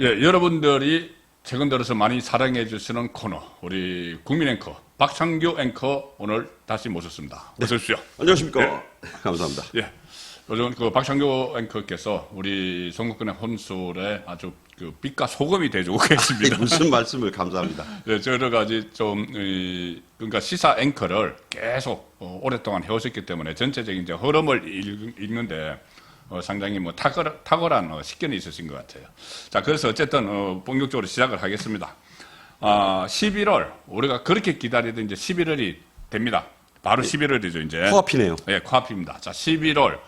예, 여러분들이 최근 들어서 많이 사랑해 주시는 코너, 우리 국민 앵커, 박창규 앵커 오늘 다시 모셨습니다. 어서 오십시오. 안녕하십니까. 감사합니다. 예. 요즘 그 박창규 앵커께서 우리 송국근의 혼술에 아주 그 빛과 소금이 돼주고 계십니다. 무슨 말씀을 감사합니다. 예, 여러 가지 좀, 이, 그러니까 시사 앵커를 계속 어, 오랫동안 해오셨기 때문에 전체적인 이제 흐름을 읽, 읽는데 어, 상당히 뭐 탁월, 탁월한 어, 식견이 있으신 것 같아요. 자, 그래서 어쨌든 어, 본격적으로 시작을 하겠습니다. 아, 11월, 우리가 그렇게 기다리던 이제 11월이 됩니다. 바로 11월이죠, 이제. 코앞이네요. 예, 코앞입니다. 자, 11월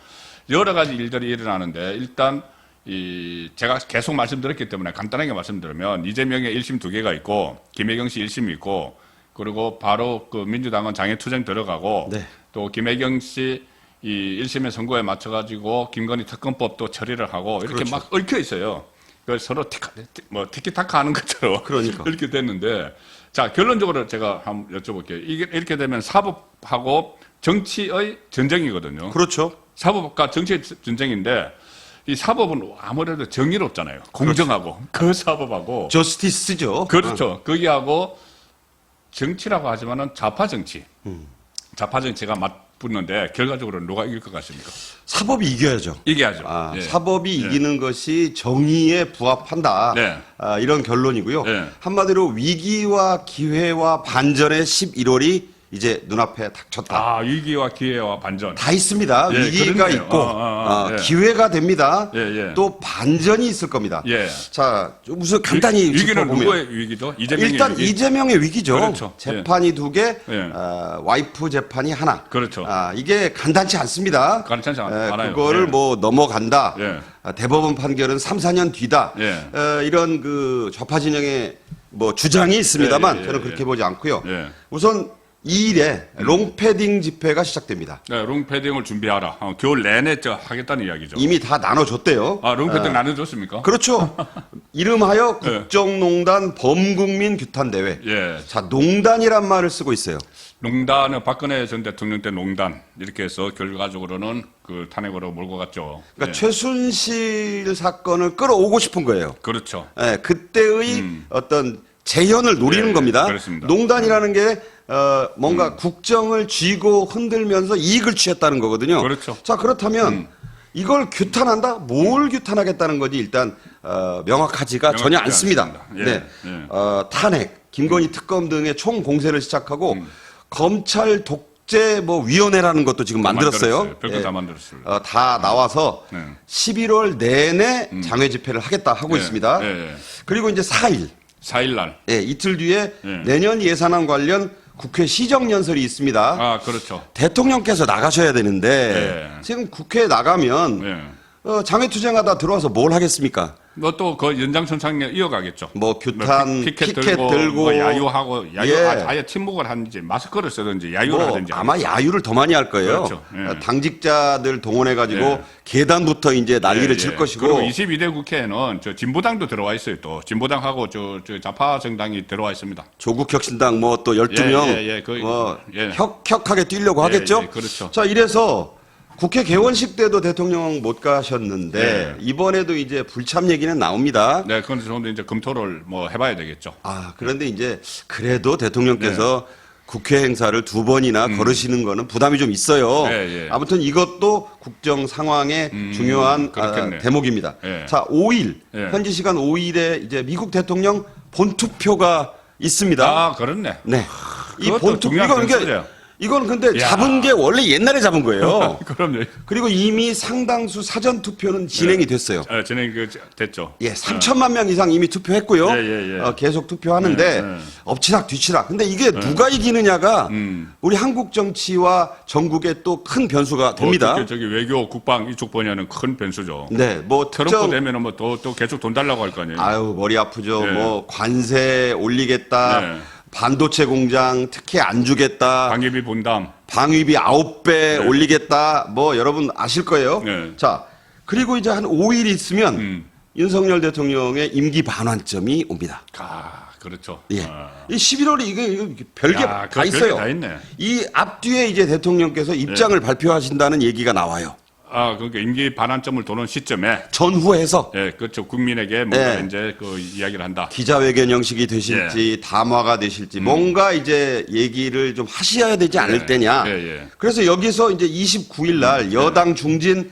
여러 가지 일들이 일어나는데 일단 이 제가 계속 말씀드렸기 때문에 간단하게 말씀드리면 이재명의 1심 두 개가 있고 김혜경 씨 1심이 있고 그리고 바로 그 민주당은 장애 투쟁 들어가고 네. 또 김혜경 씨 이 1심의 선고에 맞춰 가지고 김건희 특검법도 처리를 하고 이렇게 그렇죠. 막 얽혀 있어요. 그 서로 티카, 티- 뭐 티키타카 하는 것처럼 그러니까. 이렇게 됐는데 자 결론적으로 제가 한번 여쭤볼게요. 이게 이렇게 되면 사법하고 정치의 전쟁이거든요. 그렇죠. 사법과 정치의 전쟁인데 이 사법은 아무래도 정의롭잖아요. 공정하고 그 사법하고 저스티스죠. 그렇죠. 거기하고 정치라고 하지만은 좌파 정치, 좌파 정치가 맞 붙는데 결과적으로 누가 이길 것 같습니까? 사법이 이겨야죠. 이겨야죠. 아, 예. 사법이 이기는 것이 정의에 부합한다. 네. 아, 이런 결론이고요. 네. 한마디로 위기와 기회와 반전의 11월이 이제 눈앞에 닥쳤다. 아 위기와 기회와 반전. 다 있습니다. 예, 위기가 그렇네요. 있고 아, 아, 아, 아, 예. 기회가 됩니다. 예, 예. 또 반전이 있을 겁니다. 예. 자, 좀 우선 간단히 위- 짚어보면 누구의 위기죠? 이재명의 일단 위기. 이재명의 위기죠. 그렇죠. 재판이 두 개, 예. 어, 와이프 재판이 하나. 그렇죠. 아, 이게 간단치 않습니다. 간단치 않- 않아요. 그거를 예. 뭐 넘어간다. 예. 아, 대법원 판결은 3, 4년 뒤다. 예. 어, 이런 그 좌파 진영의 뭐 주장이 있습니다만 예, 예, 저는 예. 그렇게 보지 않고요. 예. 우선 2일에 롱패딩 집회가 시작됩니다. 네, 롱패딩을 준비하라. 어, 겨울 내내 저 하겠다는 이야기죠. 이미 다 나눠줬대요. 아, 롱패딩 나눠줬습니까? 그렇죠. 이름하여 예. 국정농단 범국민 규탄대회. 예. 자, 농단이란 말을 쓰고 있어요. 농단은 박근혜 전 대통령 때 농단 이렇게 해서 결과적으로는 그 탄핵으로 몰고 갔죠. 그러니까 예. 최순실 사건을 끌어오고 싶은 거예요. 그렇죠. 예, 그때의 어떤 재현을 노리는 예, 겁니다. 그렇습니다. 농단이라는 게 어, 뭔가 국정을 쥐고 흔들면서 이익을 취했다는 거거든요. 그렇죠. 자 그렇다면 이걸 규탄한다? 뭘 규탄하겠다는 거지 일단 어, 명확하지가 명확하지 전혀 않습니다. 않습니다. 예, 네, 예. 어, 탄핵, 김건희 특검 등의 총 공세를 시작하고 음. 검찰 독재 뭐 위원회라는 것도 지금 만들었어요. 별거 예. 다 만들었어요. 어, 다 나와서 네. 11월 내내 장외 집회를 하겠다 하고 예, 있습니다. 예, 예. 그리고 이제 4일, 4일 날. 예, 이틀 뒤에 예. 내년 예산안 관련 국회 시정연설이 있습니다. 아, 그렇죠. 대통령께서 나가셔야 되는데 예. 지금 국회에 나가면 예. 어, 장외투쟁하다 들어와서 뭘 하겠습니까? 뭐 또 그 연장선상에 이어가겠죠. 뭐 규탄, 피- 피켓, 들고, 뭐 야유하고 야유 예. 아, 아예 침묵을 하는지 마스크를 쓰든지 야유를 뭐 하든지 아마 야유를 더 많이 할 거예요. 그렇죠. 예. 어, 당직자들 동원해 가지고 예. 계단부터 이제 난리를 예, 칠 예. 것이고 그리고 22대 국회에는 저 진보당도 들어와 있어요. 또 진보당하고 저, 저 좌파 정당이 들어와 있습니다. 조국혁신당 뭐 또 12명 예, 예, 예. 그, 뭐 예. 혁혁하게 뛰려고 예, 하겠죠. 예, 그렇죠. 자, 이래서 국회 개원식 때도 대통령 못 가셨는데 예. 이번에도 이제 불참 얘기는 나옵니다. 네, 그건 저도 이제 검토를 뭐 해봐야 되겠죠. 아, 그런데 이제 그래도 대통령께서 국회 행사를 두 번이나 거르시는 거는 부담이 좀 있어요. 음. 예, 예. 아무튼 이것도 국정 상황의 중요한 그렇겠네. 아, 대목입니다. 예. 자, 5일 예. 현지 시간 5일에 이제 미국 대통령 본투표가 있습니다. 아, 그렇네. 네. 이 그것도 본투표 중요한 변수죠. 이건 근데 야. 잡은 게 원래 옛날에 잡은 거예요. 그럼요. 그리고 이미 상당수 사전 투표는 진행이 됐어요. 어, 진행 그 됐죠. 예, 3천만 명 이상 이미 투표했고요. 예, 예, 예. 어, 계속 투표하는데 예, 예. 엎치락 뒤치락. 근데 이게 누가 이기느냐가 음. 우리 한국 정치와 전국에 또큰 변수가 됩니다. 뭐 특히 저기 외교, 국방 이쪽 분야는 큰 변수죠. 네, 뭐 트럼프 특정 되면은 뭐또 또 계속 돈 달라고 할 거 아니에요. 아유 머리 아프죠. 네. 뭐 관세 올리겠다. 네. 반도체 공장 특혜 안 주겠다. 방위비 분담. 방위비 아홉 배 올리겠다. 뭐 여러분 아실 거예요. 네. 자, 그리고 이제 한 5일 있으면 음. 윤석열 대통령의 임기 반환점이 옵니다. 아, 그렇죠. 예. 아. 이 11월이 이게, 이게 별게 야, 그다 별게 있어요. 다 있네. 이 앞뒤에 이제 대통령께서 입장을 발표하신다는 얘기가 나와요. 아, 그러니까 임기 반환점을 도는 시점에 전후해서 예, 그렇죠. 국민에게 뭔가 네. 이제 그 이야기를 한다. 기자회견 형식이 되실지 예. 담화가 되실지 뭔가 이제 얘기를 좀 하셔야 되지 않을 예. 때냐. 예, 예. 그래서 여기서 이제 29일 날 여당 중진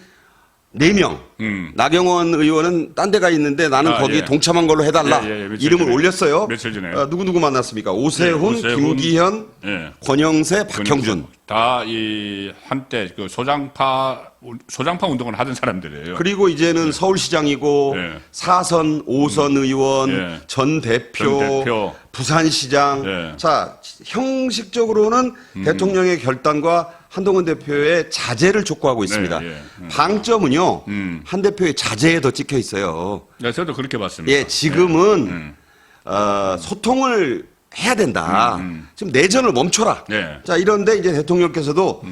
4명 음. 나경원 의원은 딴 데가 있는데 나는 아, 거기 예. 동참한 걸로 해달라 예, 예, 예. 며칠 이름을 전에. 올렸어요. 며칠 전에. 어, 누구누구 만났습니까? 오세훈, 예, 오세훈, 김기현, 예. 권영세, 박형준. 다 이 한때 그 소장파 소장파 운동을 하던 사람들이에요. 그리고 이제는 서울시장이고 예. 사선 오선 의원, 예. 전 대표, 전 대표. 부산시장. 예. 자 형식적으로 는 음. 대통령의 결단과 한동훈 대표의 자제를 촉구하고 있습니다. 예. 음. 방점은요 음. 한 대표의 자제에 더 찍혀 있어요. 네, 저도 그렇게 봤습니다. 예, 지금은 음. 어, 소통을 해야 된다. 지금 내전을 멈춰라. 네. 자, 이런데 이제 대통령께서도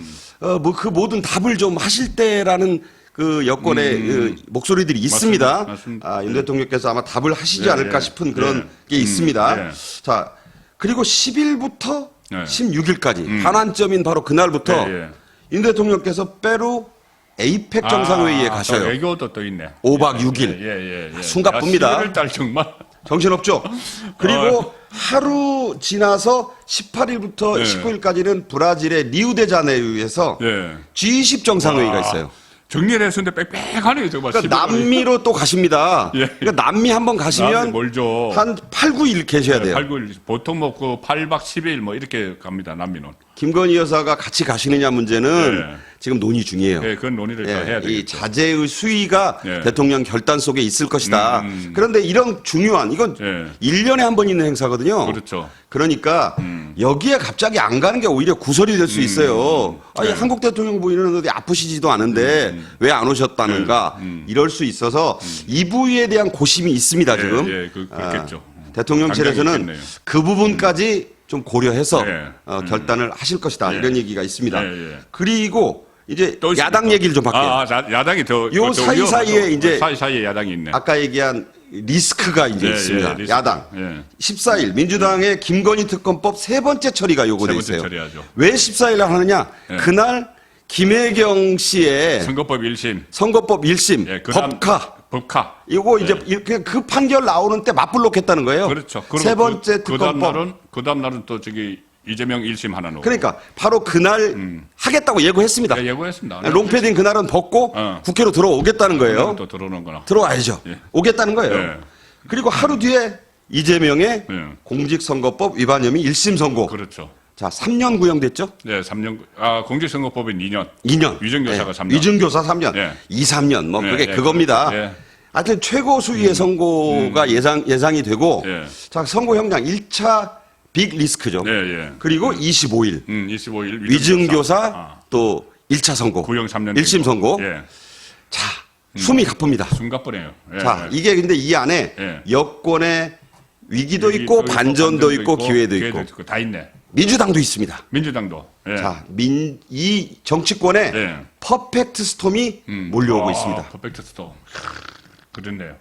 어, 뭐 그 모든 답을 좀 하실 때라는 그 여권의 그 목소리들이 있습니다. 음. 맞습니다. 아, 윤 대통령께서 아마 답을 하시지 네, 않을까 네. 싶은 그런 네. 게 음, 있습니다. 네. 자, 그리고 10일부터 네. 16일까지 반환점인 바로 그날부터 네, 예. 윤 대통령께서 페루 에이펙 정상회의에 아, 가셔요. 또 외교도 또 있네. 5박 예, 6일. 예, 예, 예. 숨가쁩니다. 11월 달 정말. 정신없죠? 그리고 어. 하루 지나서 18일부터 네. 19일까지는 브라질의 리우데자네이루에서 예. G20 정상회의가 와, 있어요. 정리를 했는데 빽빽하네요, 정말. 그러니까 11월이. 남미로 또 가십니다. 예. 그러니까 남미 한번 가시면 멀죠. 한 8, 9일 계셔야 돼요. 8, 9일. 보통 뭐그 8박 10일 뭐 이렇게 갑니다, 남미는. 김건희 여사가 같이 가시느냐 문제는 네. 지금 논의 중이에요. 예, 그건 논의를 또 예, 해야 이 되겠죠. 자제의 수위가 예. 대통령 결단 속에 있을 것이다. 음, 음. 그런데 이런 중요한 이건 예. 1년에 한 번 있는 행사거든요. 그렇죠. 그러니까 여기에 갑자기 안 가는 게 오히려 구설이 될 수 있어요. 아니 네. 한국 대통령 보이는 어디 아프시지도 않은데 왜안 오셨다는가 이럴 수 있어서 이 부위에 대한 고심이 있습니다 예, 지금. 예, 그- 그렇겠죠. 아, 대통령실에서는. 그 부분까지 좀 고려해서 네. 어, 결단을 하실 것이다 예. 이런 얘기가 있습니다. 예, 예. 그리고 이제 있습니까? 야당 얘기를 좀 할게요. 아, 아, 야당이 더. 요더 사이사이에 위험하죠. 이제 사이사이에 야당이 있네. 아까 얘기한 리스크가 이제 예, 있습니다. 예, 리스크. 야당. 예. 14일 민주당의 김건희 특검법 세 번째 처리가 요구돼 세 번째 있어요. 처리하죠. 왜 14일 날 하느냐? 예. 그날 김혜경 씨의 선거법 1심. 선거법 1심 예, 법카 법카. 이거 이제 이렇게 그 판결 나오는 때 맞불록했다는 거예요. 그렇죠. 세 번째 그, 다음 특검법. 날은 그 다음 날은 또 저기 이재명 1심 하나 놓고. 그러니까 바로 그날 하겠다고 예고했습니다. 예, 예고했습니다. 롱패딩 그날은 벗고 어. 국회로 들어오겠다는 거예요. 또 들어오는 거나. 들어와야죠. 예. 오겠다는 거예요. 예. 그리고 하루 뒤에 이재명의 예. 공직선거법 위반 혐의 1심 선고. 그렇죠. 자, 3년 구형됐죠? 네, 3년 아, 공직선거법은 2년. 2년. 위정교사가 삼 년. 위증교사 3년. 예. 2, 3년. 뭐 예, 그게 예, 그겁니다. 예. 음. 하여튼 최고 수위의 선고가 예상 예상이 되고 예. 자, 선고 형량 1차 빅 리스크죠. 예, 예. 그리고 25일. 음, 25일 위증교사 아, 또 1차 선고. 구형 3년. 1심 선고. 예. 자, 숨이 가쁩니다. 숨가쁘네요. 예, 자, 예. 이게 근데 이 안에 예. 여권의 위기도 위기도 있고 반전도 있고 기회도 있고 있고 다 있네. 민주당도 있습니다. 민주당도. 예. 자, 민, 이 정치권에 예. 퍼펙트 스톰이 음. 몰려오고 아, 있습니다. 퍼펙트 스톰. 그렇네요.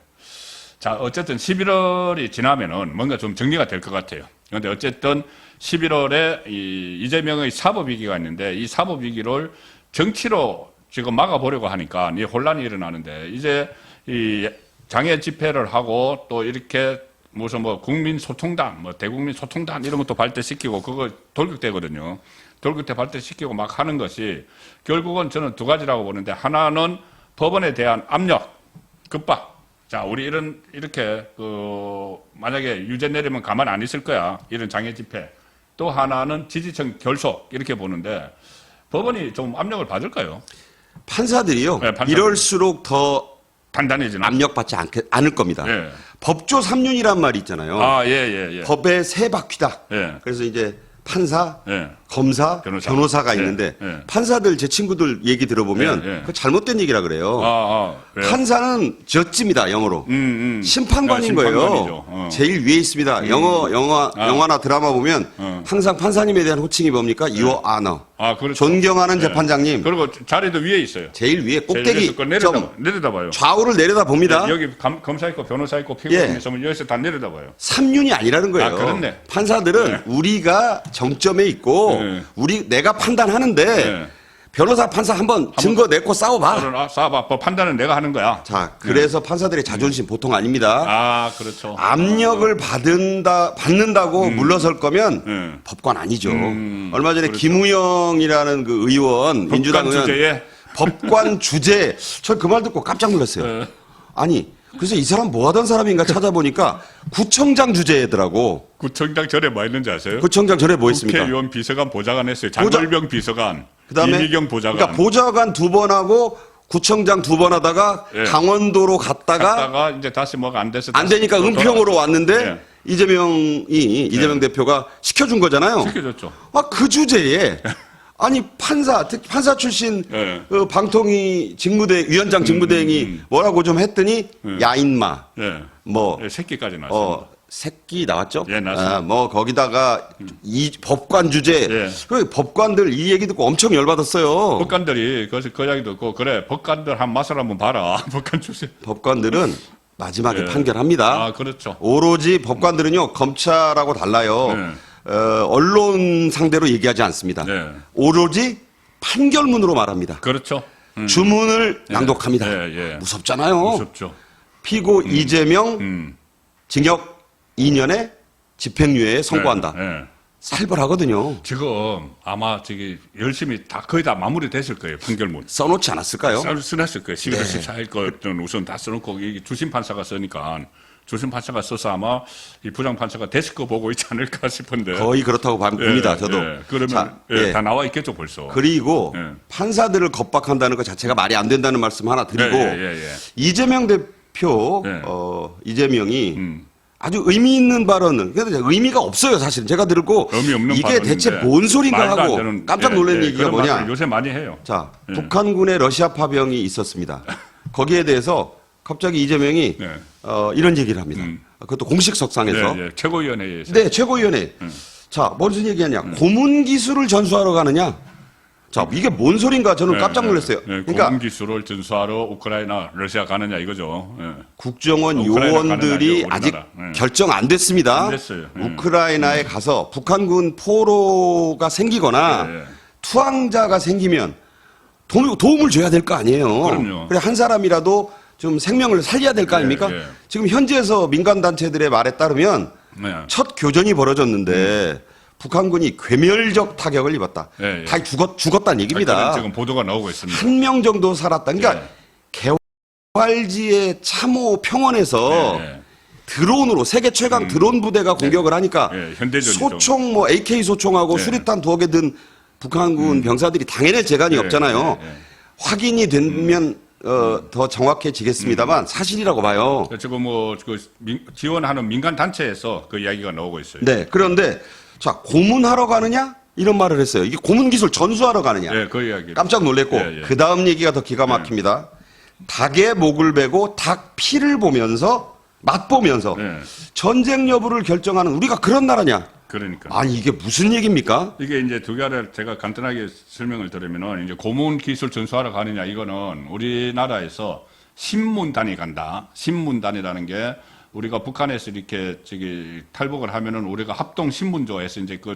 자, 어쨌든 11월이 지나면은 뭔가 좀 정리가 될 것 같아요. 그런데 어쨌든 11월에 이 이재명의 사법 위기가 있는데 이 사법 위기를 정치로 지금 막아보려고 하니까 이 혼란이 일어나는데 이제 이 장애 집회를 하고 또 이렇게 무슨 뭐 국민 소통단, 뭐 대국민 소통단 이런 것도 발대시키고 그거 돌격되거든요. 돌격대 발대시키고 막 하는 것이 결국은 저는 두 가지라고 보는데 하나는 법원에 대한 압력, 급박. 자, 우리 이런 이렇게 그 만약에 유죄 내리면 가만 안 있을 거야. 이런 장애 집회. 또 하나는 지지층 결속 이렇게 보는데 법원이 좀 압력을 받을까요? 판사들이요. 네, 판사들. 이럴수록 더 단단해지는. 압력받지 않게, 않을 겁니다. 예. 법조 3륜이란 말이 있잖아요. 아, 예, 예, 예. 법의 세 바퀴다. 예. 그래서 이제 판사, 예. 검사, 변호사. 가 예, 있는데 예. 판사들 제 친구들 얘기 들어보면 예, 예. 그 잘못된 얘기라 그래요. 아, 아. 왜요? 판사는 저지입니다 영어로. 음, 음. 심판관인 아, 거예요. 어. 제일 위에 있습니다. 영어, 영화, 아. 영화나 드라마 보면 어. 항상 판사님에 대한 호칭이 뭡니까? Your Honor. 아, 그렇죠. 존경하는 예. 재판장님. 그리고 자리도 위에 있어요. 제일 위에 제일 꼭대기 그 내려다, 점 내려다봐요. 좌우를 내려다 봅니다. 여기 감, 검사 있고 변호사 있고 피고인 예. 있으면 여기서 다 내려다봐요. 삼륜이 아니라는 거예요. 아, 그렇네. 판사들은 네. 우리가 정점에 있고 네. 우리 내가 판단하는데 네. 변호사 판사 한번 증거 내고 싸워봐. 아, 싸봐. 뭐 판단은 내가 하는 거야. 자, 그래서 판사들의 자존심 보통 아닙니다. 아, 그렇죠. 압력을 받은다 받는다고 물러설 거면 음. 법관 아니죠. 음, 얼마 전에 그렇죠. 김우영이라는 그 의원 민주당 의원 주제에 법관 주제 저 그 말 듣고 깜짝 놀랐어요. 네. 아니 그래서 이 사람 뭐 하던 사람인가 찾아보니까 구청장 주제더라고. 구청장 전에 뭐 했는지 아세요? 구청장 전에 뭐 있습니까? 국회의원 비서관 보좌관 했어요. 장걸병 비서관, 그다음에 이미경 보좌관. 그러니까 보좌관 두 번 하고 구청장 두 번 하다가 예. 강원도로 갔다가 갔다가 이제 다시 뭐가 안 돼서 안 되니까 또 은평으로. 왔는데 예. 이재명이 이재명 대표가 시켜준 거잖아요. 시켜줬죠. 아, 그 주제에 아니 판사 특히 판사 출신 예. 그 방통위 직무대 위원장 직무대행이 뭐라고 좀 했더니 야인마 예. 뭐 예, 새끼까지 나왔습니다. 어, 새끼 나왔죠? 예, 나왔습니다. 아, 뭐 거기다가 이 법관 주제 예. 그 법관들 이 얘기 듣고 엄청 열받았어요. 법관들이 그래서 그 이야기 듣고 그래 법관들 한 맛을 한번 봐라. 법관 출신. 법관들은 마지막에 예. 판결합니다. 아 그렇죠. 오로지 법관들은요 검찰하고 달라요. 네. 어, 언론 상대로 얘기하지 않습니다. 네. 오로지 판결문으로 말합니다. 그렇죠. 음. 주문을 낭독합니다. 예, 예. 무섭잖아요. 무섭죠. 피고 이재명 음. 징역 2년에 집행유예에 선고한다. 예, 예. 살벌하거든요. 지금 아마 저기 열심히 다 거의 다 마무리됐을 거예요 판결문. 써놓지 않았을까요? 써- 써놨을 거예요. 11월 네. 14일 거는 우선 다 써놓고 이 주심 판사가 쓰니까 주심 판사가 써서 아마 이 부장 판사가 데스크 보고 있지 않을까 싶은데. 거의 그렇다고 봐- 예, 봅니다. 저도. 예. 그러면 자, 예, 예. 다 나와 있겠죠 벌써. 그리고 예. 판사들을 겁박한다는 것 자체가 말이 안 된다는 말씀 하나 드리고 예, 예, 예, 예. 이재명 대표 예. 어, 이재명이 음. 아주 의미 있는 발언은 그래도 의미가 없어요 사실은 제가 들고 이게 발언인데 대체 뭔 소린가 하고 되는, 깜짝 예, 놀란 예, 얘기가 뭐냐 요새 많이 해요. 자 예. 북한군의 러시아 파병이 있었습니다 거기에 대해서 갑자기 이재명이 네. 어, 이런 얘기를 합니다 음. 그것도 공식 석상에서 예, 예. 최고위원회에서 네, 최고위원회. 자, 무슨 얘기하냐? 고문 기술을 전수하러 가느냐? 자, 이게 뭔 소린가? 저는 깜짝 놀랐어요. 예, 예. 그러니까 고문 기술을 전수하러 우크라이나, 러시아 가느냐 이거죠. 예. 국정원 요원들이 아직. 예. 결정 안 됐습니다. 안 됐어요. 예. 우크라이나에 가서 북한군 포로가 생기거나. 투항자가 생기면 도움, 도움을 줘야 될 거 아니에요. 그럼요. 그래 한 사람이라도 좀 생명을 살려야 될거 예, 아닙니까? 예. 지금 현지에서 민간 단체들의 말에 따르면 네. 첫 교전이 벌어졌는데 북한군이 괴멸적 타격을 입었다. 예, 예. 다 죽었 죽었다는 얘기입니다. 지금 보도가 나오고 있습니다. 한 명 정도 살았다. 그러니까 예. 개활지의 참호 평원에서 예, 예. 드론으로 세계 최강 드론 부대가 공격을 하니까 예, 현대전이죠. 소총 뭐 AK 소총하고 예. 수류탄 두어 개 든 북한군 병사들이 당해낼 재간이 예, 없잖아요. 예, 예. 확인이 되면 어, 더 정확해지겠습니다만 사실이라고 봐요. 지금 뭐그 지원하는 민간 단체에서 그 이야기가 나오고 있어요. 네. 그런데 자 고문하러 가느냐 이런 말을 했어요. 이게 고문 기술 전수하러 가느냐. 예, 그 이야기. 깜짝 놀랐고 예, 예. 그 다음 얘기가 더 기가 막힙니다. 닭의 목을 베고 닭 피를 보면서 맛보면서 예. 전쟁 여부를 결정하는 우리가 그런 나라냐? 그러니까. 아니 이게 무슨 얘기입니까? 이게 이제 두 개를 제가 간단하게 설명을 드리면은 이제 고문 기술 전수하러 가느냐 이거는 우리나라에서 신문단이 간다. 신문단이라는 게 우리가 북한에서 이렇게 저기 탈북을 하면은 우리가 합동 신문조에서 이제 그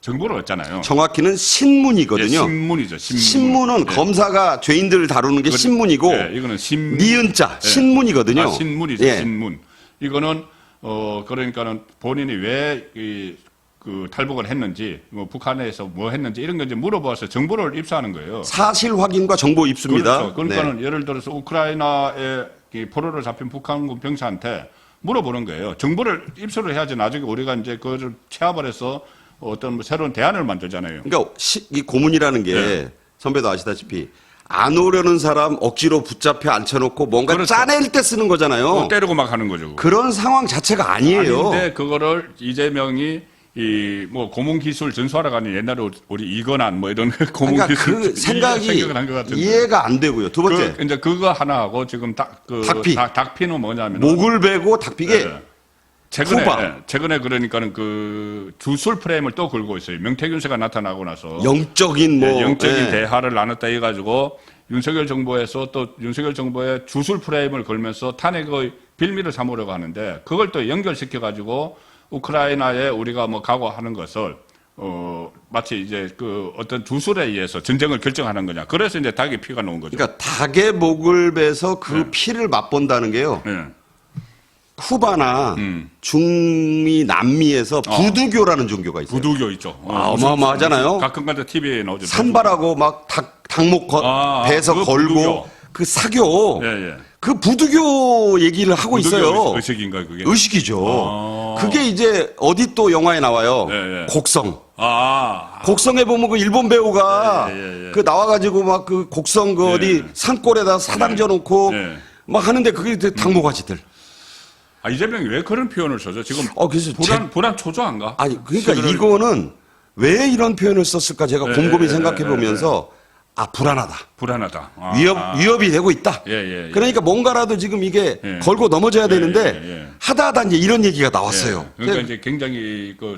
정보를 얻잖아요. 정확히는 신문이거든요. 예, 신문이죠. 신문. 신문은 예. 검사가 죄인들을 다루는 게 그- 신문이고 예, 이거는 신 니은자 예. 신문이거든요. 아, 신문이죠. 예. 신문. 이거는 어 그러니까는 본인이 왜 이 그 탈북을 했는지 뭐 북한에서 뭐 했는지 이런 거 이제 물어봐서 정보를 입수하는 거예요. 사실 확인과 정보 입수입니다. 그렇죠. 그러니까는 네. 예를 들어서 우크라이나에 이 포로를 잡힌 북한군 병사한테 물어보는 거예요. 정보를 입수를 해야지 나중에 우리가 이제 그걸 체합을 해서 어떤 뭐 새로운 대안을 만들잖아요. 그러니까 시- 이 고문이라는 게 네. 선배도 아시다시피 안 오려는 사람 억지로 붙잡혀 앉혀놓고 뭔가 그렇죠. 짜낼 때 쓰는 거잖아요. 뭐 때리고 막 하는 거죠. 그런 상황 자체가 아니에요. 아닌데 그거를 이재명이 이 뭐 고문 기술 전수하러 가는 옛날에 우리 이건한 뭐 이런 고문 그러니까 기술 그 생각이. 이해가 안 되고요. 두 번째 그 이제 그거 하나 하고 지금 닭그 닭피. 닭피는 뭐냐면 목을 베고 닭비게 예. 최근에. 예, 최근에 그러니까는 그 주술 프레임을 또 걸고 있어요. 명태균세가 나타나고 나서 영적인 뭐 예, 영적인 예. 대화를 나눴다 해 가지고 윤석열 정부에서 또 윤석열 정부의 주술 프레임을 걸면서 탄핵의 빌미를 삼으려고 하는데 그걸 또 연결시켜 가지고 우크라이나에 우리가 뭐 각오하는 것을 어 마치 이제 그 어떤 주술에 의해서 전쟁을 결정하는 거냐. 그래서 이제 닭의 피가 나온 거죠. 그러니까 닭의 목을 베서 그 네. 피를 맛본다는 게요. 예. 쿠바나 음. 중미, 남미에서 부두교라는 종교가 있어요. 부두교 있죠. 어, 아, 어마어마하잖아요. 가끔가다 TV에 나오죠. 산발하고 막 닭, 닭목 거, 아, 배서 걸고 부두교. 그 사교 예, 예. 그 부두교 얘기를 하고 부두교 있어요. 의식인가 그게? 의식이죠. 아. 그게 이제 어디 또 영화에 나와요. 예, 예. 곡성. 아, 곡성에 보면 그 일본 배우가 예, 예, 예. 그 나와가지고 막 그 곡성 그 예. 어디 산골에다 사당 져 놓고 예. 막 하는데 그게 닭모가지들. 아, 이재명이 왜 그런 표현을 써죠? 지금 어, 그래서 불안 불안 초조한가? 아니 그러니까 시들을- 이거는 왜 이런 표현을 썼을까 제가 예, 곰곰이 예, 생각해 예, 보면서 아 불안하다. 불안하다. 아, 위협 아. 위협이 되고 있다. 예, 예, 예. 그러니까 뭔가라도 지금 이게 예. 걸고 넘어져야 되는데 예, 예, 예. 하다 하다 이제 이런 얘기가 나왔어요. 예. 그러니까 이제 굉장히 그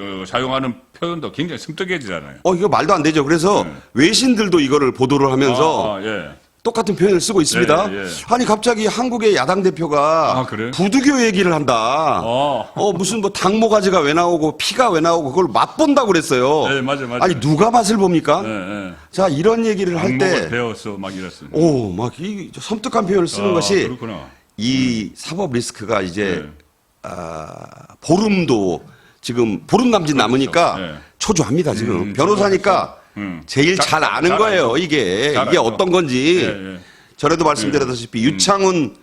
어, 사용하는 표현도 굉장히 섬뜩해지잖아요. 어 이거 말도 안 되죠. 그래서 외신들도 이거를 보도를 하면서 아, 예. 똑같은 표현을 쓰고 있습니다. 예, 예. 아니 갑자기 한국의 야당 대표가 아, 그래요? 부두교 얘기를 한다. 어. 어 무슨 뭐 닭모가지가 왜 나오고 피가 왜 나오고 그걸 맛본다고 그랬어요. 네, 맞아요, 맞아요. 아니 누가 맛을 봅니까? 예, 예. 자 이런 얘기를 할 때 배워서 막 이랬습니다. 오, 막 이 섬뜩한 표현을 쓰는 아, 것이 그렇구나. 이 사법 리스크가 이제 네. 아, 보름도 지금 보름 남짓 남으니까 네. 초조합니다 지금 음, 변호사니까 음. 제일 자- 잘 아는 잘 거예요 알죠. 이게 잘 이게 알죠. 어떤 건지 예, 예. 전에도 말씀드렸다시피 유창훈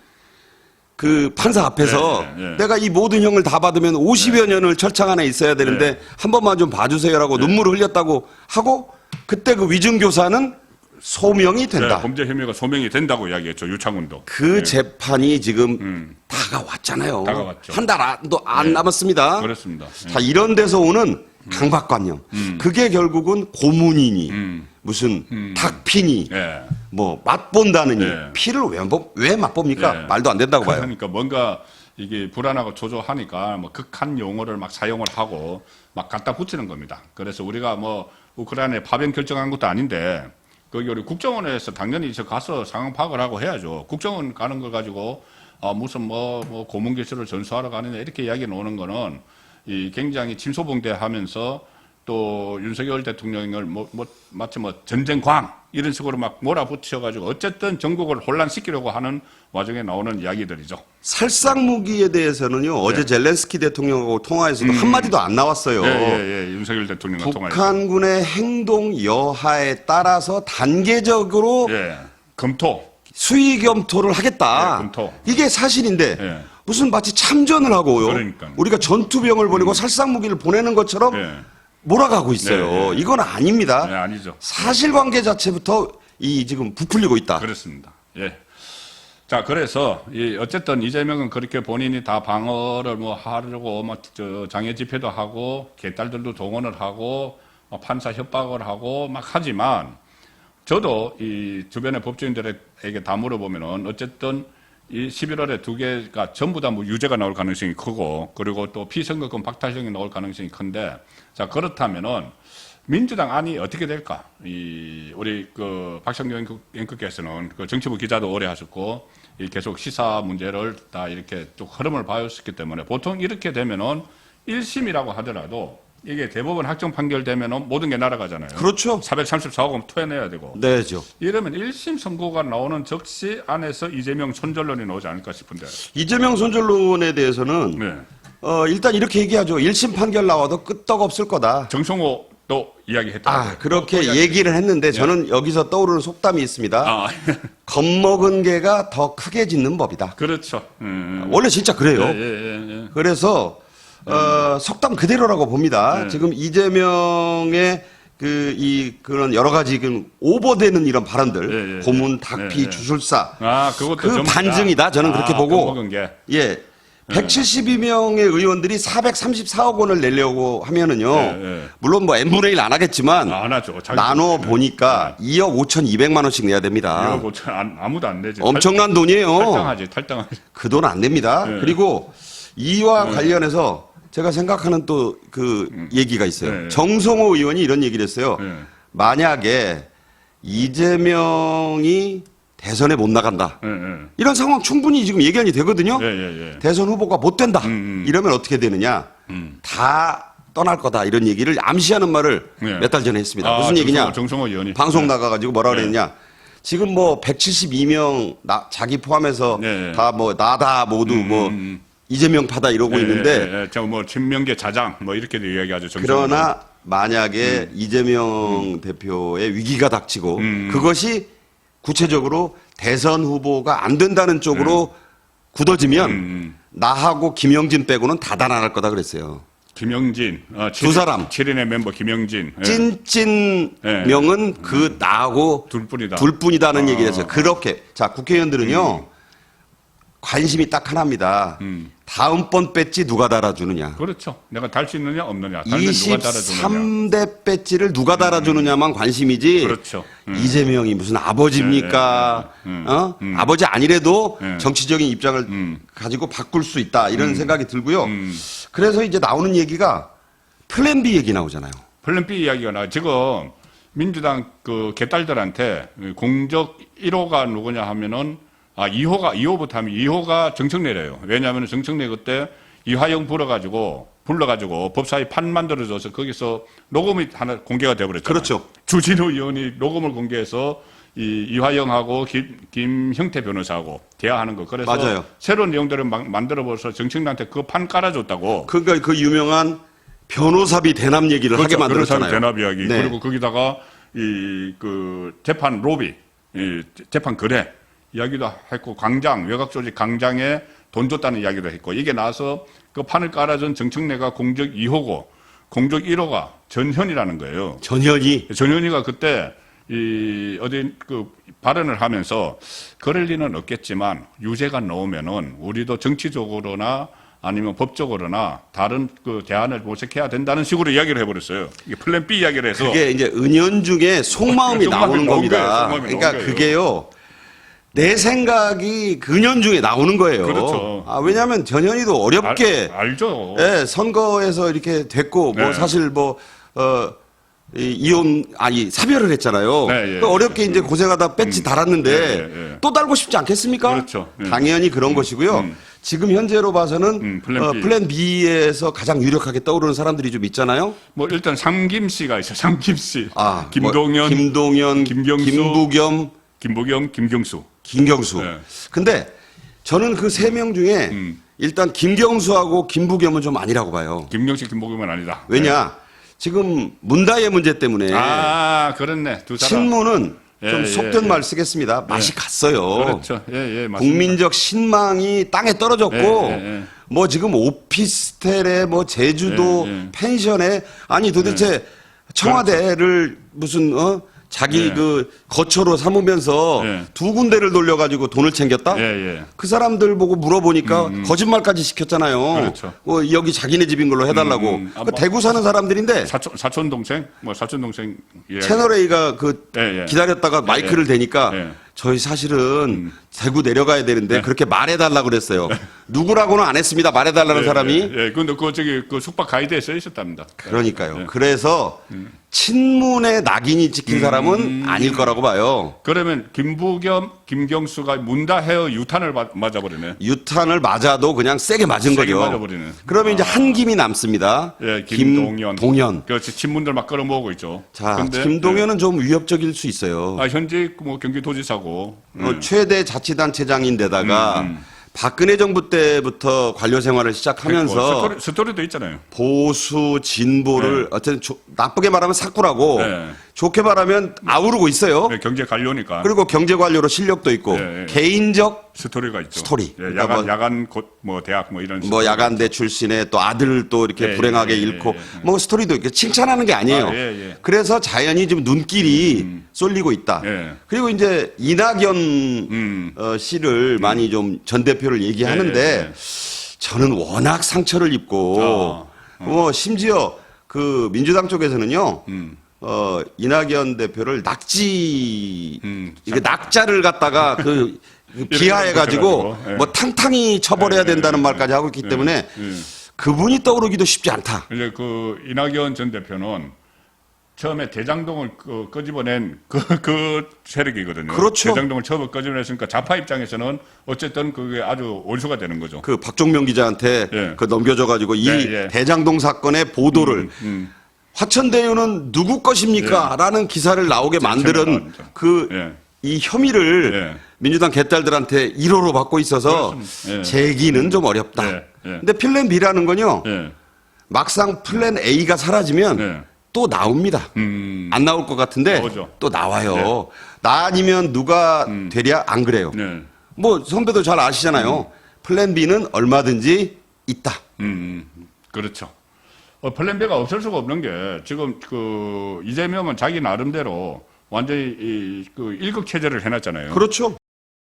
그 판사 앞에서 네, 네, 네. 내가 이 모든 형을 다 받으면 50여 년을 철창 안에 있어야 되는데 네. 한 번만 좀 봐주세요라고 눈물을 흘렸다고 하고 그때 그 위증 교사는 소명이 된다. 네, 범죄 혐의가 소명이 된다고 이야기했죠. 유창훈도. 그 네. 재판이 지금 음. 다가왔잖아요. 다가왔죠. 한 달도 안 네. 남았습니다. 그렇습니다. 예. 자, 이런 데서 오는 강박관념. 그게 결국은 고문이니, 음. 무슨 닭피니, 예. 뭐 맛본다느니, 네. 피를 왜, 뭐- 왜 맛봅니까? 네. 말도 안 된다고 봐요. 그러니까 뭔가 이게 불안하고 초조하니까 뭐 극한 용어를 막 사용을 하고 막 갖다 붙이는 겁니다. 그래서 우리가 뭐 우크라이나에 파병 결정한 것도 아닌데 거기 우리 국정원에서 당연히 저 가서 상황 파악을 하고 해야죠. 국정원 가는 걸 가지고 아 무슨 뭐, 뭐 고문 개수를 전수하러 가느냐 이렇게 이야기 나오는 거는 이 굉장히 침소봉대하면서 또 윤석열 대통령을 뭐, 뭐 마치 뭐 전쟁광 이런 식으로 막 몰아붙여가지고 어쨌든 전국을 혼란시키려고 하는 와중에 나오는 이야기들이죠. 살상 무기에 대해서는요, 어제 젤렌스키 대통령하고 통화에서도 한마디도 안 나왔어요. 네. 음. 예, 예, 예. 윤석열 대통령과 통화해서. 북한군의 행동 여하에 따라서 단계적으로 예. 검토. 수위 겸토를 하겠다. 네, 검토. 이게 사실인데 네. 무슨 마치 참전을 하고요. 그러니까요. 우리가 전투병을 보내고 살상 무기를 보내는 것처럼 예. 몰아가고 있어요. 네, 네. 이건 아닙니다. 네, 아니죠. 사실관계 자체부터 이 지금 부풀리고 있다. 그렇습니다. 예. 자, 그래서 이 어쨌든 이재명은 그렇게 본인이 다 방어를 뭐 하려고 막저 장애 집회도 하고 개딸들도 동원을 하고 뭐 판사 협박을 하고 막 하지만 저도 이 주변의 법조인들에게 다 물어보면은 어쨌든 이 11월에 두 개가 전부 다 뭐 유죄가 나올 가능성이 크고 그리고 또 피선거권 박탈형이 나올 가능성이 큰데 자 그렇다면은 민주당 안이 어떻게 될까? 이 우리 그 박성경 앵커- 앵커께서는 그 정치부 기자도 오래 하셨고 이 계속 시사 문제를 다 이렇게 쭉 흐름을 봐왔었기 때문에 보통 이렇게 되면은 1심이라고 하더라도 이게 대법원 확정 판결되면은 모든 게 날아가잖아요. 그렇죠. 434억 토해내야 되고 네죠. 이러면 1심 선고가 나오는 적시 안에서 이재명 손절론이 나오지 않을까 싶은데. 이재명 손절론에 대해서는 네. 어, 일단 이렇게 얘기하죠. 1심 판결 나와도 끄떡 없을 거다. 정성호도 이야기했다. 아, 그렇게 얘기를 했는데 저는 여기서 떠오르는 속담이 있습니다. 아, 겁먹은 개가 더 크게 짖는 법이다. 그렇죠. 음. 원래 진짜 그래요. 예, 예, 예. 그래서 어, 속담 그대로라고 봅니다. 네. 지금 이재명의 그 이 그런 여러 가지 그 오버되는 이런 발언들, 예, 예, 고문, 예. 닭피, 예, 예. 주술사, 아, 그것도 그 다- 반증이다. 저는 그렇게 아, 보고. 게. 예. 172명의 의원들이 434억 원을 내려고 하면은요. 예, 예. 물론 뭐 n분의 1 안 하겠지만 안 하죠. 자기 나눠 돈이면. 보니까 2억 5,200만 원씩 내야 됩니다. 이거 고쳐 안- 아무도 안 내지. 엄청난 돈이에요. 탈당하지, 탈당하지. 그 돈안 냅니다. 네. 그리고 이와 관련해서 제가 생각하는 또 그 얘기가 있어요. 네. 정성호 의원이 이런 얘기를 했어요. 네. 만약에 이재명이 대선에 못 나간다. 예, 예. 이런 상황 충분히 지금 예견이 되거든요. 예, 예, 예. 대선 후보가 못 된다. 음, 음. 이러면 어떻게 되느냐? 음. 다 떠날 거다 이런 얘기를 암시하는 말을 네. 몇달 전에 했습니다. 아, 무슨 정성호- 얘기냐? 정성호 의원이 방송 네. 나가가지고 뭐라 네. 그랬냐? 지금 뭐 172명 나 자기 포함해서 네. 다뭐 나다 모두 뭐 음. 이재명 파다 이러고 예, 있는데 예, 예. 저뭐 친명계 자장 뭐 이렇게도 이야기하죠. 그러나 만약에 음. 이재명 대표의 위기가 닥치고 그것이 구체적으로 대선 후보가 안 된다는 쪽으로 굳어지면 음. 나하고 김영진 빼고는 다 달아날 거다 그랬어요. 김영진 어, 두 사람. 7인의 멤버 김영진 예. 찐찐 예. 명은 그 나하고 둘 뿐이다. 둘 뿐이다는 아. 음. 얘기를 했어요. 그렇게 자 국회의원들은요 관심이 딱 하나입니다. 다음번 배지 누가 달아주느냐. 그렇죠. 내가 달 수 있느냐 없느냐. 달면 누가 달아주느냐. 23대 배지를 누가 달아주느냐만 관심이지. 그렇죠. 음. 이재명이 무슨 아버지입니까? 예, 예, 예. 음. 어? 아버지 아니래도 예. 정치적인 입장을 음. 가지고 바꿀 수 있다 이런 생각이 들고요. 음. 그래서 이제 나오는 얘기가 플랜 B 얘기 나오잖아요. 플랜 B 이야기가 나 지금 민주당 그 개딸들한테 공적 1호가 누구냐 하면은 아 2호가 2호부터 하면 2호가 정청래래요. 왜냐하면 정청래 그때 이화영 불어가지고 불러가지고 법사위 판 만들어줘서 거기서 녹음이 하나 공개가 돼버렸잖아요. 그렇죠. 주진우 의원이 녹음을 공개해서 이 이화영하고 김, 김형태 변호사하고 대화하는 거 그래서 맞아요. 새로운 내용들을 막 만들어버려서 정청래한테 그 판 깔아줬다고. 그러니까 그 유명한 변호사비 대납 얘기를 하게 만들었잖아요. 그렇죠. 대납 이야기. 네. 그리고 거기다가 이 그 재판 로비, 이 재판 거래 이야기도 했고 광장 외곽 조직 강장에 돈 줬다는 이야기도 했고 이게 나서 그 판을 깔아준 정청래가 공적 2호고 공적 1호가 전현이라는 거예요. 전현이 전현이가 그때 이 어디 그 발언을 하면서 그럴 리는 없겠지만 유죄가 나오면은 우리도 정치적으로나 아니면 법적으로나 다른 그 대안을 모색해야 된다는 식으로 이야기를 해버렸어요. 이게 플랜 B 이야기를 해서 그게 이제 은연 중에 속마음이 속마음이 나오는 겁니다. 거예요, 그러니까. 그게요. 내 생각이 그 은연중에 나오는 거예요. 그렇죠. 아, 왜냐하면 전현희도 어렵게 알, 알죠. 예, 선거에서 이렇게 됐고 뭐 네. 사실 뭐 어. 이, 이혼 아니 사별을 했잖아요. 네, 예. 그 어렵게 이제 고생하다 배지 달았는데 예, 예, 예. 또 달고 싶지 않겠습니까? 그렇죠. 예. 당연히 그런 것이고요. 음. 지금 현재로 봐서는 음, 플랜 어, B. 플랜 B에서 가장 유력하게 떠오르는 사람들이 좀 있잖아요. 뭐 일단 상김 씨가 있어. 상김 씨, 아, 김동연, 뭐 김동연, 김경수. 김부겸, 김보경, 김경수. 김경수. 네. 근데 저는 그 세 명 중에 음. 일단 김경수하고 김부겸은 좀 아니라고 봐요. 김경식, 김보경은 아니다. 왜냐? 지금 문다의 문제 때문에 네. 아, 그렇네. 두 사람. 친문은 예, 좀 예, 속된 예. 말 쓰겠습니다. 맛이 갔어요. 그렇죠. 예, 예, 맞습니다. 국민적 신망이 땅에 떨어졌고 예, 예, 예. 뭐 지금 오피스텔에 뭐 제주도 예, 예. 펜션에 아니 도대체 청와대를 무슨 어 자기 예. 그 거처로 삼으면서 예. 두 군데를 돌려가지고 돈을 챙겼다? 예, 예. 그 사람들 보고 물어보니까 거짓말까지 시켰잖아요. 그렇죠. 어, 여기 자기네 집인 걸로 해달라고. 음, 아, 그 뭐- 대구 사는 사람들인데 사촌, 사촌 동생? 뭐 사촌 동생 이야기. 채널 A가 그 예, 예. 기다렸다가 마이크를 대니까 예. 음. 저희 사실은 대구 내려가야 되는데 그렇게 말해달라 그랬어요. 누구라고는 안 했습니다. 말해달라는 예, 사람이. 예, 예. 근데 그 저기 그 숙박 가이드에 써 있었답니다. 그러니까요. 예. 그래서 음. 친문의 낙인이 찍힌 사람은 아닐 거라고 봐요. 그러면 김부겸, 김경수가 문다 헤어 유탄을 맞- 맞아버리네. 유탄을 맞아도 그냥 세게 맞은 세게 거죠. 맞아버리는. 그러면 이제 한 김이 남습니다. 예, 김동연. 김동연. 그렇지. 친문들 막 끌어모으고 있죠. 자, 근데, 김동연은 좀 위협적일 수 있어요. 예. 아, 현재 뭐 경기도지사고. 어, 최대 자치단체장인데다가 음, 박근혜 정부 때부터 관료 생활을 시작하면서 뭐 스토리, 스토리 도 있잖아요. 보수 진보를 어쨌든 조- 나쁘게 말하면 사꾸라고 네. 좋게 말하면 아우르고 있어요. 네, 경제 관료니까. 그리고 경제 관료로 실력도 있고 네, 네. 개인적 스토리가 있죠. 스토리. 예, 그러니까 야간, 뭐- 야간 곧 뭐 대학 뭐 이런. 뭐 스토리. 야간대 출신의 또 아들을 또 이렇게 예, 불행하게 예, 예, 잃고 예, 예. 뭐 스토리도 있고 칭찬하는 게 아니에요. 아, 예, 음. 예. 그래서 자연히 좀 눈길이 쏠리고 있다. 예. 그리고 이제 이낙연 음. 어, 씨를 많이 좀 전 대표를 얘기하는데. 저는 워낙 상처를 입고 어, 뭐 심지어 그 민주당 쪽에서는요. 음. 어 이낙연 대표를 낙지 음, 이게 낙자를 갖다가 그 이렇게 비하해 가지고 붙여가지고, 예. 뭐 탕탕이 예, 된다는 예, 말까지 하고 있기 예, 때문에 예. 그분이 떠오르기도 쉽지 않다. 이제 그 이낙연 전 대표는 처음에 대장동을 그, 끄집어낸 그, 그 세력이거든요. 그렇죠. 대장동을 처음 끄집어냈으니까 좌파 입장에서는 어쨌든 그게 아주 원수가 되는 거죠. 그 박종명 기자한테 예. 그 넘겨줘가지고 이 예, 예. 대장동 사건의 보도를 음. 화천대유는 누구 것입니까? 라는 기사를 나오게 만드는 나옵니다. 그 예. 이 혐의를 예. 민주당 개딸들한테 1호로 받고 있어서 그렇습니다. 예. 제기는 좀 어렵다. 예, 예. 근데 플랜 B라는 건요. 예. 막상 플랜 A가 사라지면 예. 또 나옵니다. 음. 안 나올 것 같은데 나오죠. 또 나와요. 나 아니면 누가 음. 되랴 안 그래요. 네. 뭐 선배도 잘 아시잖아요. 플랜 B는 얼마든지 있다. 음, 그렇죠. 어, 플랜 B가 없을 수가 없는 게 지금 그 이재명은 자기 나름대로 완전히 이, 그 일극 체제를 해놨잖아요. 그렇죠.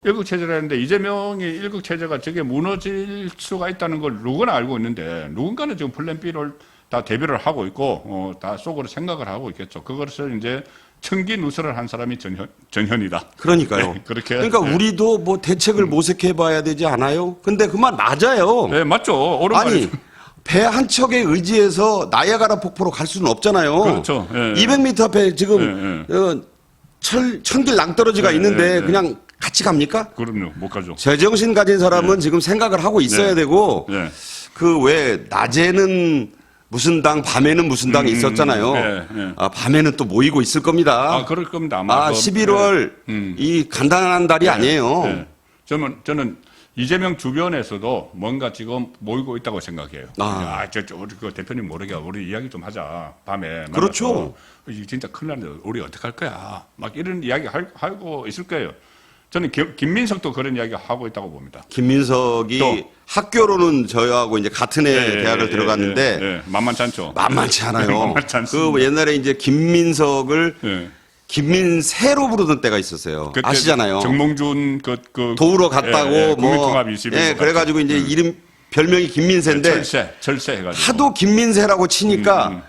일극 체제를 했는데 이재명이 일극 체제가 저게 무너질 수가 있다는 걸 누구나 알고 있는데 누군가는 지금 플랜 B를 다 대비를 하고 있고 어, 다 속으로 생각을 하고 있겠죠. 그것을 이제 청기 누설을 한 사람이 전현, 전현이다. 그러니까요. 네, 그렇게. 그러니까 네. 우리도 뭐 대책을 모색해 봐야 되지 않아요? 근데 그 말 맞아요. 네, 맞죠. 아니 말이죠. 배 한 척에 의지해서 나야가라 폭포로 갈 수는 없잖아요. 그렇죠. 예, 예. 200m 앞에 지금 예, 어, 철, 천길 낭떠러지가 예, 있는데 예, 예. 그냥 같이 갑니까? 그럼요. 못 가죠. 제정신 가진 사람은 지금 생각을 하고 있어야 네. 되고 네. 그왜 낮에는 무슨 당 밤에는 무슨 당이 음, 있었잖아요. 네, 네. 아, 밤에는 또 모이고 있을 겁니다. 아, 그럴 겁니다. 아마. 아, 그, 11월 음. 이 간단한 달이 아니에요. 네. 저는, 저는 이재명 주변에서도 뭔가 지금 모이고 있다고 생각해요. 아. 아, 저, 저, 우리 그 대표님 모르게 우리 이야기 좀 하자. 밤에. 그렇죠. 이게 진짜 큰일 났는데 우리 어떡할 거야. 막 이런 이야기 할, 하고 있을 거예요. 저는 김, 김민석도 그런 이야기 하고 있다고 봅니다. 김민석이 또. 학교로는 저하고 이제 같은 해 예, 대학을 예, 들어갔는데 예, 예. 만만치 않죠. 만만치 않아요. 만만치 않습니다. 그 옛날에 이제 김민석을 예. 김민세로 부르던 때가 있었어요. 아시잖아요. 정몽준 그, 그 도우러 갔다고 예, 예, 뭐 국민통합 21. 예, 그래가지고 이제 이름 별명이 김민세인데 철새, 철새 해가지고. 하도 김민세라고 치니까 음,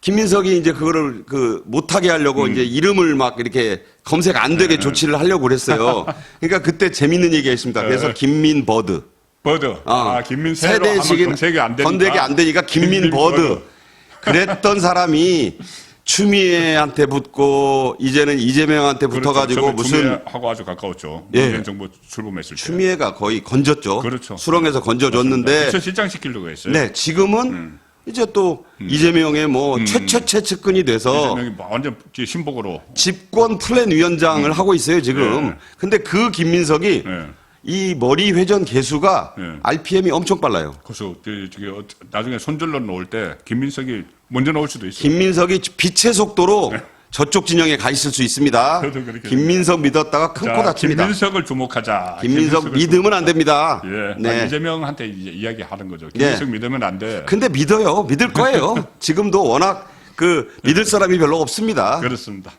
김민석이 이제 그거를 그 못하게 하려고 이제 이름을 막 이렇게 검색 안 되게 네. 조치를 하려고 그랬어요. 그러니까 그때 재밌는 얘기가 있습니다. 그래서 네. 김민 버드. 버드. 어. 아, 김민세로 하면 세대식은 검색이 안 되니까. 건대기 안 되니까 김민버드. 그랬던 사람이 추미애한테 붙고 이제는 이재명한테 붙어가지고 무슨 하고 아주 가까웠죠. 예. 정부 출범했을 때. 추미애가 거의 건졌죠. 그렇죠. 수렁에서 건져줬는데 실장 시키려고 했어요. 네 지금은 이제 또 이재명의 뭐 최최최 측근이 돼서 음. 이재명이 뭐 완전 신복으로. 집권 플랜 위원장을 하고 있어요 지금. 네. 근데 그 김민석이 네. 이 머리 회전 개수가 네. RPM이 엄청 빨라요. 그래서 저기, 저기 어- 나중에 손절로 놓을 때 김민석이 먼저 놓을 수도 있어요. 김민석이 빛의 속도로 저쪽 진영에 가 있을 수 있습니다. 네. 그렇게 김민석 믿었다가 큰코 자, 다칩니다. 김민석을 주목하자. 김민석 김민석을 믿으면 안 됩니다. 예. 네. 아, 이재명한테 이제 이야기하는 거죠. 김민석 믿으면 안 돼. 근데 믿어요. 믿을 거예요. 지금도 워낙 그 믿을 사람이 별로 없습니다. 그렇습니다.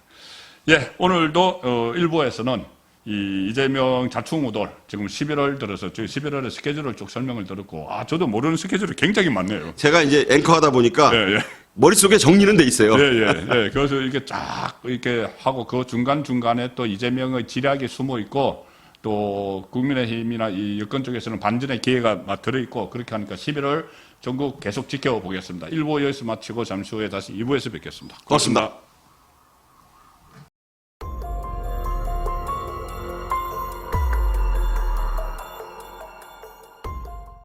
예, 오늘도 어, 일부에서는 이 이재명 자충우돌 지금 11월 들어서 저희 11월에 스케줄을 쭉 설명을 들었고 아 저도 모르는 스케줄이 굉장히 많네요. 제가 이제 앵커 하다 보니까 예, 예. 머릿속에 정리는 돼 있어요. 예, 예, 예. 그래서 이렇게 쫙 이렇게 하고 그 중간 중간에 또 이재명의 지략이 숨어 있고 또 국민의힘이나 이 여권 쪽에서는 반전의 기회가 막 들어 있고 그렇게 하니까 11월 전국 계속 지켜보겠습니다. 1부 여기서 마치고 잠시 후에 다시 2부에서 뵙겠습니다. 고맙습니다.